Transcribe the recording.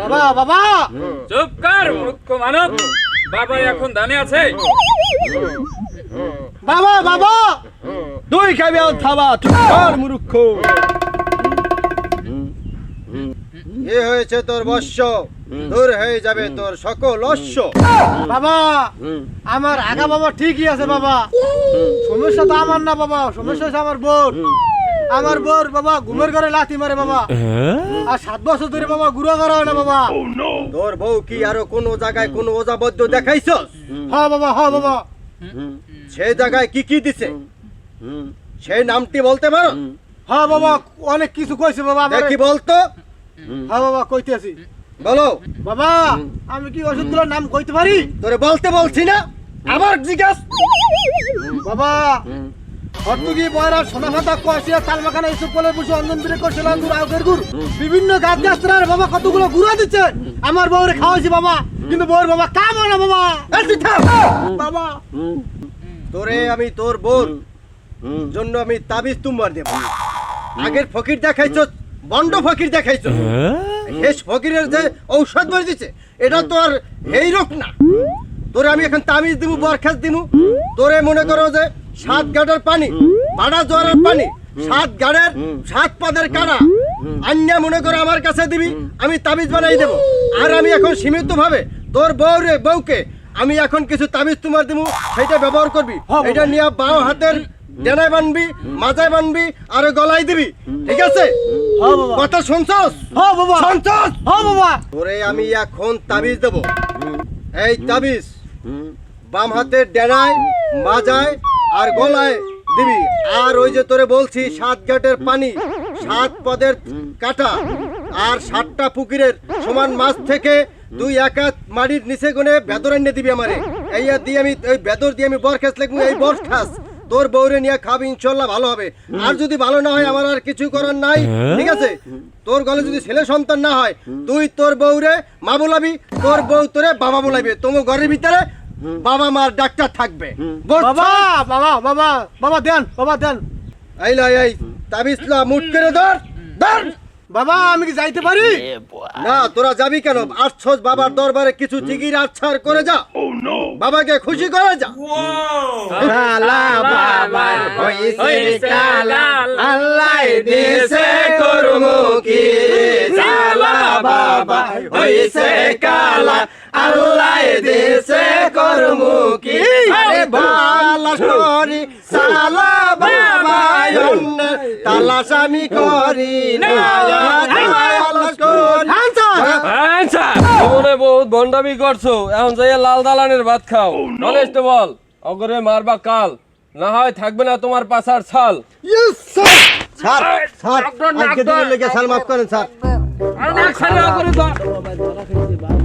বাবা বাবা! চুপ কর মানব। বাবা এখন দানে আছে। বাবা বাবা! দুই খাবি আর থাবা চুপ কর মূর্খ এ হয়েছে তোর বর্ষ দূর হয়ে যাবে তোর সকল অশ্ব। বাবা আমার আগা বাবা ঠিকই আছে বাবা। সমস্যা তো আমার না বাবা। সমস্যা হচ্ছে আমার বোর। আমার বোর বাবা ঘুমের ঘরে লাথি মারে বাবা। আর সাত বছর ধরে বাবা গুড়া করা হয় না বাবা। তোর বউ কি আরও কোন জায়গায় কোন ওজাবদ্য দেখাইছ হ্যাঁ বাবা হ্যাঁ বাবা। সে জায়গায় কি কি দিছে? সেই নামটি বলতে পারো? হ্যাঁ বাবা অনেক কিছু কইছে বাবা। দেখি বলতো। হ্যাঁ বাবা কইতে আছি বলো। বাবা আমি কি ওষুধগুলোর নাম কইতে পারি? তোরে বলতে বলছি না। আবার জিজ্ঞাস। বাবা হটুকি বয়রা সোনা ফাতা কষিয়া তালমাখানা এসব বলে বসে অঞ্জন দিলে করছিল বিভিন্ন গাছ গাছরা বাবা কতগুলো গুড়া দিচ্ছে? আমার বউরে খাওয়াইছি বাবা কিন্তু বউর বাবা কাম না বাবা। বাবা। তোরে আমি তোর বোন জন্য আমি তাবিজ তুমার দেব। আগের ফকির দেখাইছ বন্ড ফকির দেখাইছ। শেষ ফকিরের যে ঔষধ বলে দিছে এটা তো আর এই রোগ না। তোরে আমি এখন তাবিজ দিব বরখাস দিব তোরে মনে করো যে সাত গাড়ের পানি বাড়া জোয়ারের পানি সাত গাড়ের সাত পাদের কাড়া আন্যা মনে করো আমার কাছে দিবি আমি তাবিজ বানাই দেব। আর আমি এখন সীমিত ভাবে তোর বউরে বউকে আমি এখন কিছু তাবিজ তোমার দিব সেটা ব্যবহার করবি। হ্যাঁ, এটা নিয়ে বাও হাতের ডেনায় বানবি মাথায় বানবি আর গলায় দিবি। ঠিক আছে? হ্যাঁ বাবা। কথা শুনছস? হ্যাঁ বাবা। শুনছস? হ্যাঁ বাবা। তোরে আমি এখন তাবিজ দেব। এই তাবিজ বাম হাতের ডেনায় মাজায় আর গলায় দিবি। আর ওই যে তোরে বলছি সাত ঘাটের পানি সাত পদের কাটা আর সাতটা পুকুরের সমান মাছ থেকে দুই একাত মাটির নিচে গুনে বেদর এনে দিবি আমারে। এই দিয়ে আমি ওই বেদর দিয়ে আমি বর খাস লাগবো এই বর খাস। তোর বউরে নিয়ে খাবি ইনশাল্লাহ ভালো হবে। আর যদি ভালো না হয় আমার আর কিছু করার নাই। ঠিক আছে? তোর গলে যদি ছেলে সন্তান না হয় তুই তোর বউরে মা বলাবি তোর বউ তোরে বাবা বলাবি তোমার ঘরের ভিতরে বাবা মার ডাক্তার থাকবে। বাবা বাবা বাবা বাবা দেন বাবা দেন। এই লাই এই তাবিজলা মুট করে ধর ধর। বাবা আমি কি যাইতে পারি? না তোরা যাবি কেন? আসছস বাবার দরবারে কিছু জিগির আচ্ছার করে যা। বাবাকে খুশি করে যা। বাবা হইছে কালা, আল্লাহ করমুখী। শালা বাবা হইছে কালা, আল্লাহ দিছে করমুখী। আরে বালা করি সালা বাবা অন্য তালাশ আমি করি না। বহুত বন্ডামি করছ। এখন যাইয়া লাল দালানের ভাত খাও। নলেজ তো বল অগরে মারবা কাল। না হয় থাকবে না তোমার পাছার ছাল। স্যার। স্যার আজকে দিনের লেগে সাল মাফ করেন স্যার। আর না খালি করে দাও